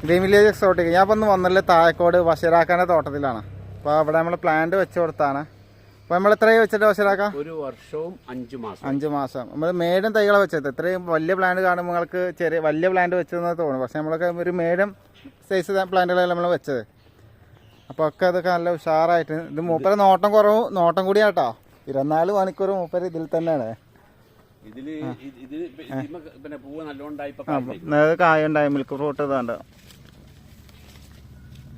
Green village exotic ഞാൻ ഇപ്പം ഒന്ന് വന്നില്ല താഴക്കോട് വശരാക്കാന്റെ തോട്ടത്തിലാണ്. അപ്പോൾ അവിടെ നമ്മൾ പ്ലാന്റ് വെച്ച് കൊടുത്താണ്. അപ്പോൾ നമ്മൾ എത്രയും വെച്ചിട്ട് വശരാക്കാം ഒരു വർഷവും അഞ്ച് മാസം. അഞ്ച് മാസം. നമ്മൾ മേടും തൈകളെ വെച്ചത്. ഇത്രയും വലിയ പ്ലാന്റ് കാണുമ്പോൾ നിങ്ങൾക്ക് ചെറിയ വലിയ പ്ലാന്റ് വെച്ചതെന്ന് തോന്നും പക്ഷേ നമ്മളൊക്കെ ഒരു മേടും സൈസ് പ്ലാന്റുകളാണ് നമ്മൾ വെച്ചത്. അപ്പോൾ ഒക്കെ അതൊക്കെ നല്ല ഉഷാറായിട്ട്. ഇത് മൂപ്പര് നോട്ടം കുറവ് നോട്ടം കൂടിയാട്ടോ. ഇരുപത്തിനാല് മണിക്കൂർ മൂപ്പര് ഇതിൽ തന്നെയാണ്. ഇതിൽ ഇത് പിന്നെ പൂവ് നല്ലോണ്ടായിപ്പോ നേരെ കായ ഉണ്ടായി മിൽക്ക് ഫ്രൂട്ട് ഇതാണ്ട്.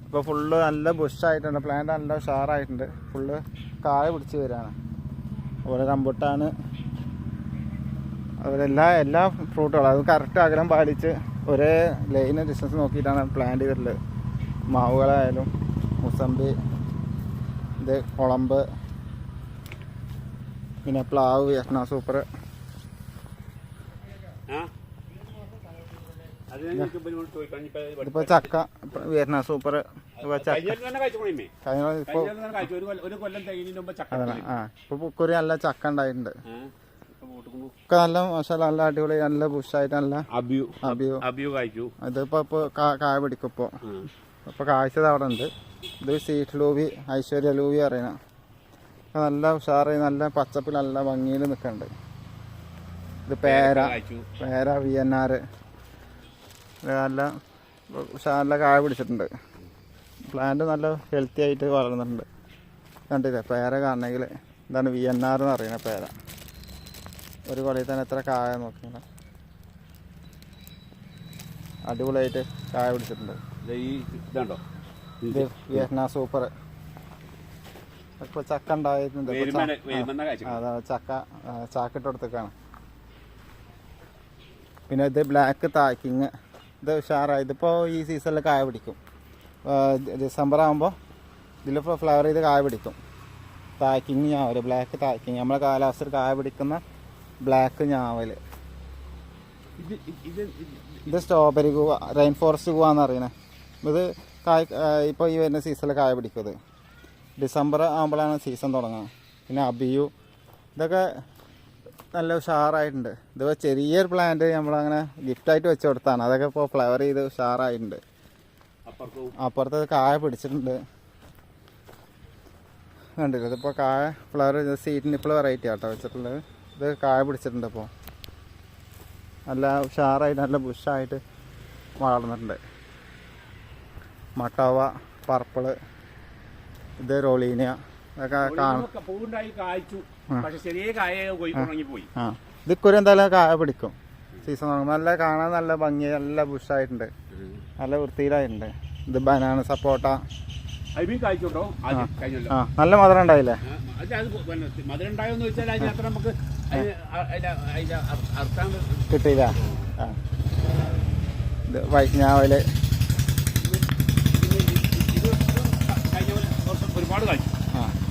ഇപ്പോൾ ഫുള്ള് നല്ല ബുഷായിട്ടുണ്ട് പ്ലാന്റ് നല്ല ഉഷാറായിട്ടുണ്ട്. ഫുള്ള് കായ പിടിച്ച് വരികയാണ്. അതുപോലെ റംബുട്ടാണ് അതുപോലെ എല്ലാ എല്ലാ ഫ്രൂട്ടുകളും അത് കറക്റ്റ് അകലം പാലിച്ച് ഒരേ ലൈന് ഡിസ്റ്റൻസ് നോക്കിയിട്ടാണ് പ്ലാന്റ് ചെയ്തിട്ടുള്ളത്. മാവുകളായാലും മുസമ്പി ഇത് കുളമ്പ് പിന്നെ പ്ലാവ് വിയറ്റ്നാം സൂപ്പർ. ആ? അത് ഞങ്ങൾക്ക് ഇപ്പൊ ഇങ്ങോട്ട് ചോദിക്കാം. ഇനിയിപ്പോ ഇത് ഇതിപ്പോൾ ചക്ക വരുന്ന സൂപ്പർ പുക്കുറി നല്ല ചക്ക ഉണ്ടായിട്ടുണ്ട്? ഒക്കെ നല്ല മസാല നല്ല അടിപൊളി നല്ല ബുഷായിട്ട് നല്ല അബിയു അബിയു. അബിയു കഴിച്ചു ഇതിപ്പോൾ ഇപ്പോൾ കായ പിടിക്കും ഇപ്പൊ. ഇപ്പൊ കാഴ്ചത് അവിടെ ഉണ്ട്. ഇത് സീറ്റ് ലൂവി ഐശ്വര്യ ലൂവി അറിയണ നല്ല ഉഷാറ് നല്ല പച്ചപ്പിൽ നല്ല ഭംഗിയിൽ നിൽക്കുന്നുണ്ട്. ഇത് പേര പേര വി എൻ ആർ നല്ല നല്ല കായ പിടിച്ചിട്ടുണ്ട്. പ്ലാന്റ് നല്ല ഹെൽത്തി ആയിട്ട് വളർന്നിട്ടുണ്ട്. കണ്ടില്ലേ? പേര കാണണമെങ്കിൽ ഇതാണ് വി എൻ ആർ എന്ന് പറയുന്ന പേര. ഒരു കൊലയിൽ തന്നെ എത്ര കായ നോക്കിയാൽ അടിപൊളിയായിട്ട് കായ പിടിച്ചിട്ടുണ്ട്. ഈ ഇതുണ്ടോ? ഇത് വിയറ്റ്നാം സൂപ്പർ ഇപ്പോൾ ചക്ക ഉണ്ടായിട്ടുണ്ട്. ഇപ്പൊ ച- വേരുമേലെ- അതാ ചക്ക ചാക്കിട്ട് കൊടുത്തേക്കാണ്. പിന്നെ ഇത് ബ്ലാക്ക് താക്കിങ് ഇത് ഉഷാറായി. ഇതിപ്പോൾ ഈ സീസണിൽ കായ പിടിക്കും. ഡിസംബർ ആകുമ്പോൾ ഇതിലിപ്പോൾ ഫ്ലവർ ചെയ്ത് കായ പിടിക്കും. താക്കിങ് ഞാവൽ ബ്ലാക്ക് താക്കിങ് നമ്മളെ കാലാവസ്ഥയിൽ കായ പിടിക്കുന്ന ബ്ലാക്ക് ഞാവൽ ഇത് സ്ട്രോബെറി കൂവ റെയിൻ ഫോറസ്റ്റ് ഗുവ എന്ന് അറിയണേ ഇത് കായ ഇപ്പോൾ ഈ വരുന്ന സീസണിൽ കായ പിടിക്കും ഇത്. ഡിസംബർ ആകുമ്പോഴാണ് സീസൺ തുടങ്ങുന്നത് പിന്നെ അബിയു. ഇതൊക്കെ നല്ല ഉഷാറായിട്ടുണ്ട്. ഇതിപ്പോൾ ചെറിയൊരു പ്ലാന്റ് നമ്മളങ്ങനെ ഗിഫ്റ്റായിട്ട് വെച്ച് കൊടുത്താണ്. അതൊക്കെ ഇപ്പോൾ ഫ്ലവർ ചെയ്ത് ഉഷാറായിട്ടുണ്ട്. അപ്പുറത്തത് അപ്പുറത്ത് കായ പിടിച്ചിട്ടുണ്ട്. കണ്ടില്ല? ഇതിപ്പോൾ കായ ഫ്ലവർ സീറ്റ് നിപ്പിൾ വെറൈറ്റി ആട്ടോ വെച്ചിട്ടുള്ളത്. ഇത് കായ പിടിച്ചിട്ടുണ്ട് ഇപ്പോൾ നല്ല ഉഷാറായിട്ട് നല്ല ബുഷായിട്ട് വളർന്നിട്ടുണ്ട്. മട്ടവ പർപ്പിൾ ഇത് റോളീനിയ പൂവുണ്ടായി കായ്ച്ചു. പക്ഷെ ചെറിയ കായ എന്തായാലും കായ പിടിക്കും. സീസൺ നല്ല കാണാൻ നല്ല ഭംഗി നല്ല ബുഷായിട്ടുണ്ട്. നല്ല വൃത്തിയിലായിട്ടുണ്ട്. ഇത് ബനാന സപ്പോട്ട. നല്ല മധുരം ഉണ്ടായില്ലേ? മധുരം ഉണ്ടായോന്ന് വെച്ചാൽ നമുക്ക് കിട്ടിയില്ല. ഇത് വൈഷ്ണാവിൽ ഒരുപാട് കായ്ച്ചു.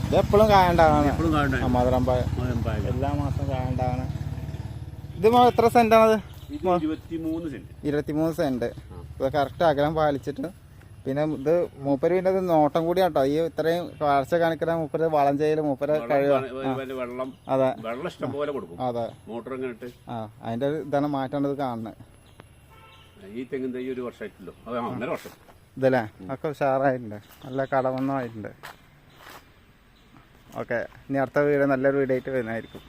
ആ ഇത് എപ്പോഴും കായ ഉണ്ടാകാണ് എപ്പോഴും ആ മധുരം പായ എല്ലാ മാസം കായണ്ടാകാണ് ഇത് എത്ര സെന്റാണത്? ഇരുപത്തിമൂന്ന് സെന്റ്. ഇരുപത്തിമൂന്ന് സെന്റ്. ഇത് കറക്റ്റ് അകലം പാലിച്ചിട്ട്. പിന്നെ ഇത് മൂപ്പര് പിന്നെ ഇത് നോട്ടം കൂടി കേട്ടോ ഈ ഇത്രയും കാഴ്ച കാണിക്കുന്ന മൂപ്പര് വളം ചെയ്യൽ മൂപ്പര് കഴിവ് വെള്ളം വെള്ളം അതെ. വെള്ളം ഇഷ്ടം പോലെ കൊടുക്കും. അതെ. മോട്ടർ ഇങ്ങനെ ആ അതിന്റെ ഒരു ഇതാണ് മാറ്റാണ്ടത് കാണുന്നത് ഈ തെങ്ങിൻ തൈ ഒരു വർഷമായിട്ടല്ലോ. അതെ ഒന്നര വർഷം. ഇതല്ലേ? ഒക്കെ ഉഷാറായിട്ടുണ്ട്. നല്ല കടമൊന്നും ആയിട്ടുണ്ട്. ഓക്കെ. ഇനി അടുത്ത വീഡിയോ നല്ലൊരു വീഡിയോ ആയിട്ട് വരുന്നതായിരിക്കും.